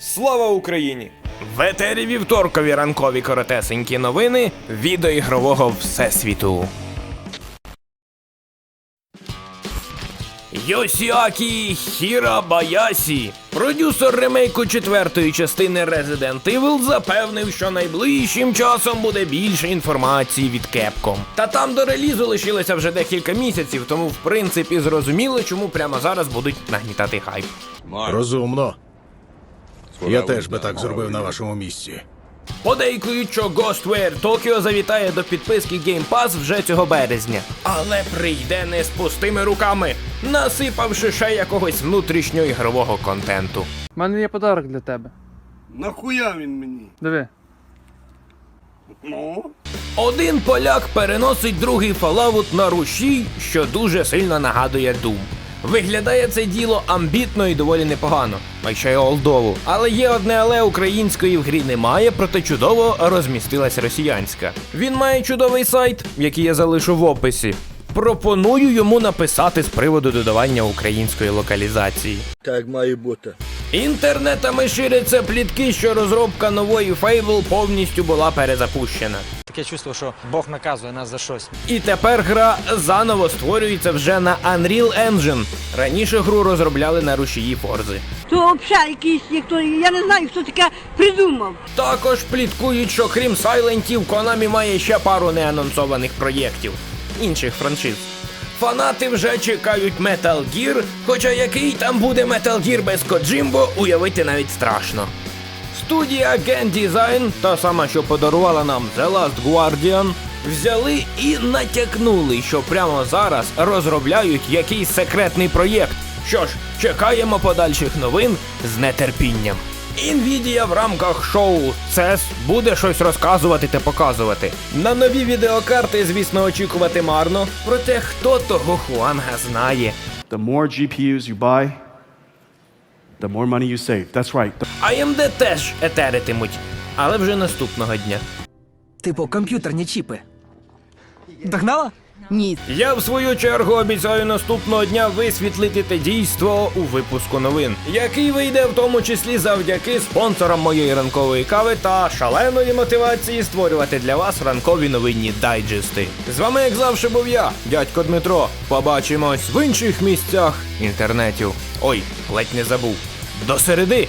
Слава Україні! В етері вівторкові ранкові коротесенькі новини відеоігрового всесвіту. Йосіакі Хірабаясі, продюсер ремейку четвертої частини Resident Evil, запевнив, що найближчим часом буде більше інформації від Capcom. Та там до релізу лишилося вже декілька місяців, тому в принципі зрозуміло, чому прямо зараз будуть нагнітати хайп. Розумно. Я теж би так зробив на вашому місці. Подейкують, що Ghostware Tokyo завітає до підписки Game Pass вже цього березня. Але прийде не з пустими руками, насипавши ще якогось внутрішньоігрового контенту. У мене є подарок для тебе. Нахуя він мені? Диви. Ну? Один поляк переносить другий Fallout на рушій, що дуже сильно нагадує Doom. Виглядає це діло амбітно і доволі непогано, а ще й олдово. Але є одне але української в грі немає, проте чудово розмістилась росіянська. Він має чудовий сайт, який я залишу в описі. Пропоную йому написати з приводу додавання української локалізації. Так має бути. Інтернетами ширяться плітки, що розробка нової Fable повністю була перезапущена. Таке чувство, що Бог наказує нас за щось. І тепер гра заново створюється вже на Unreal Engine. Раніше гру розробляли на рушії Форзи. То взагалі якийсь ніхто, я не знаю, хто таке придумав. Також пліткують, що крім Сайлентів, Konami має ще пару неанонсованих проєктів інших франшиз. Фанати вже чекають Metal Gear, хоча який там буде Metal Gear без Коджимбо, уявити навіть страшно. Студія Gen Design, та сама, що подарувала нам The Last Guardian, взяли і натякнули, що прямо зараз розробляють якийсь секретний проєкт. Що ж, чекаємо подальших новин з нетерпінням. Nvidia в рамках шоу CES буде щось розказувати та показувати. На нові відеокарти, звісно, очікувати марно. Проте хто того Хуанга знає. The more GPUs you buy, the more money you save. That's right. AMD теж етеритимуть, але вже наступного дня. Типу комп'ютерні чіпи. Догнала? Ні. Я в свою чергу обіцяю наступного дня висвітлити те дійство у випуску новин, який вийде в тому числі завдяки спонсорам моєї ранкової кави та шаленої мотивації створювати для вас ранкові новинні дайджести. З вами, як завжди, був я, дядько Дмитро. Побачимось в інших місцях інтернетів. Ой, ледь не забув. До середи!